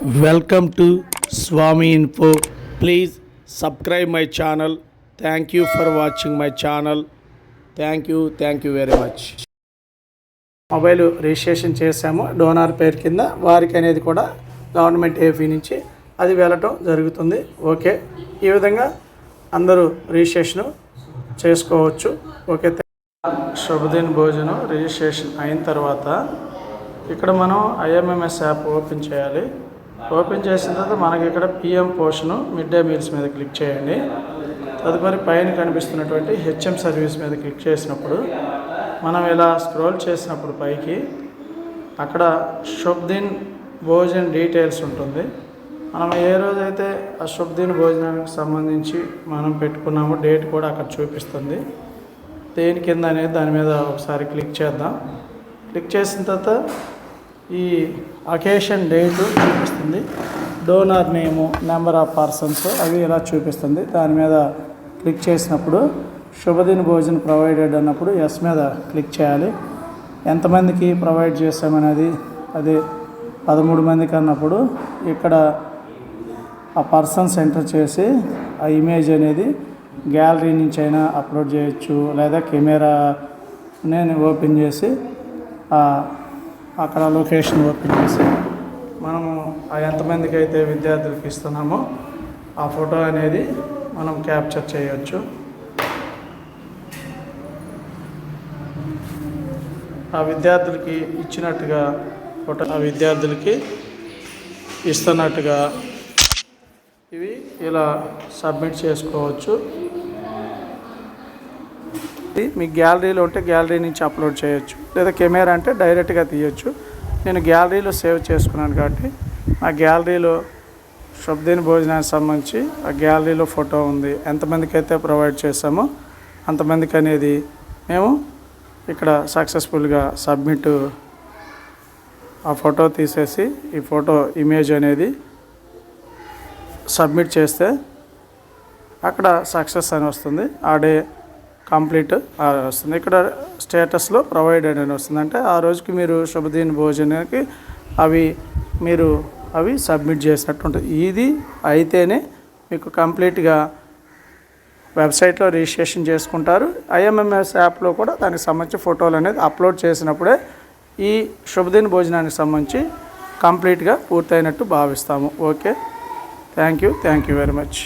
Welcome to Swami info please subscribe my channel thank you for watching my channel thank you thank you very much mobile registration చేశాము. Donor పేరు కింద వారికి అనేది కూడా government ఏఫీ నుంచి అది వెళ్ళటం జరుగుతుంది. ఓకే ఈ విధంగా అందరూ రిజిస్ట్రేషన్ చేసుకోవచ్చు. ఓకే శుభదిన్ భోజనం రిజిస్ట్రేషన్ అయిన తర్వాత ఇక్కడ మనం ఐఎంఎంఎస్ యాప్ ఓపెన్ చేయాలి. ఓపెన్ చేసిన తర్వాత మనకి ఇక్కడ PM Poshan mid day meals మీద క్లిక్ చేయండి. తదుపరి పైన కనిపిస్తున్నటువంటి హెచ్ఎం సర్వీస్ మీద క్లిక్ చేసినప్పుడు మనం ఇలా స్క్రోల్ చేసినప్పుడు పైకి అక్కడ శుభ్దిన్ భోజన్ డీటెయిల్స్ ఉంటుంది. మనం ఏ రోజైతే ఆ శుభ్దిన్ భోజనానికి సంబంధించి మనం పెట్టుకున్నామో డేట్ కూడా అక్కడ చూపిస్తుంది. దేని కింద అనేది దాని మీద ఒకసారి క్లిక్ చేద్దాం. క్లిక్ చేసిన తర్వాత ఈ అకేషన్ డేట్ చూపిస్తుంది. Donor name number of persons అవి ఇలా చూపిస్తుంది. దాని మీద క్లిక్ చేసినప్పుడు శుభదిన భోజనం ప్రొవైడెడ్ అన్నప్పుడు ఎస్ మీద క్లిక్ చేయాలి. ఎంతమందికి ప్రొవైడ్ చేసామనేది అది పదమూడు మందికి అన్నప్పుడు ఇక్కడ ఆ పర్సన్స్ ఎంటర్ చేసి ఆ ఇమేజ్ అనేది గ్యాలరీ నుంచి అయినా అప్లోడ్ చేయొచ్చు లేదా కెమెరా నేను ఓపెన్ చేసి ఆ అక్కడ లొకేషన్ ఓపెన్ చేసి మనము ఎంతమందికి అయితే విద్యార్థులకు ఇస్తున్నామో ఆ ఫోటో అనేది మనం క్యాప్చర్ చేయవచ్చు ఆ విద్యార్థులకి ఇచ్చినట్టుగా ఫోటో ఆ విద్యార్థులకి ఇస్తున్నట్టుగా ఇవి ఇలా సబ్మిట్ చేసుకోవచ్చు. కాబట్టి మీ గ్యాలరీలో ఉంటే గ్యాలరీ నుంచి అప్లోడ్ చేయొచ్చు. లేదా కెమెరా అంటే డైరెక్ట్గా తీయొచ్చు. నేను గ్యాలరీలో సేవ్ చేసుకున్నాను కాబట్టి ఆ గ్యాలరీలో శుభదిన భోజనానికి సంబంధించి ఆ గ్యాలరీలో ఫోటో ఉంది. ఎంతమందికి అయితే ప్రొవైడ్ చేస్తామో అంతమందికి అనేది మేము ఇక్కడ సక్సెస్ఫుల్గా సబ్మిట్ ఆ ఫోటో తీసేసి ఈ ఫోటో ఇమేజ్ అనేది సబ్మిట్ చేస్తే అక్కడ సక్సెస్ అని వస్తుంది. ఆ డే కంప్లీట్ వస్తుంది. ఇక్కడ స్టేటస్లో ప్రొవైడెడ్ అని వస్తుంది. అంటే ఆ రోజుకి మీరు శుభదిన భోజనానికి అవి మీరు అవి సబ్మిట్ చేసినట్టు ఉంటుంది. ఇది అయితేనే మీకు కంప్లీట్గా వెబ్సైట్లో రిజిస్ట్రేషన్ చేసుకుంటారు. ఐఎంఎంఎస్ యాప్లో కూడా దానికి సంబంధించి ఫోటోలు అనేది అప్లోడ్ చేసినప్పుడే ఈ శుభదిన భోజనానికి సంబంధించి కంప్లీట్గా పూర్తయినట్టు భావిస్తాము. Okay? Thank you. Thank you very much.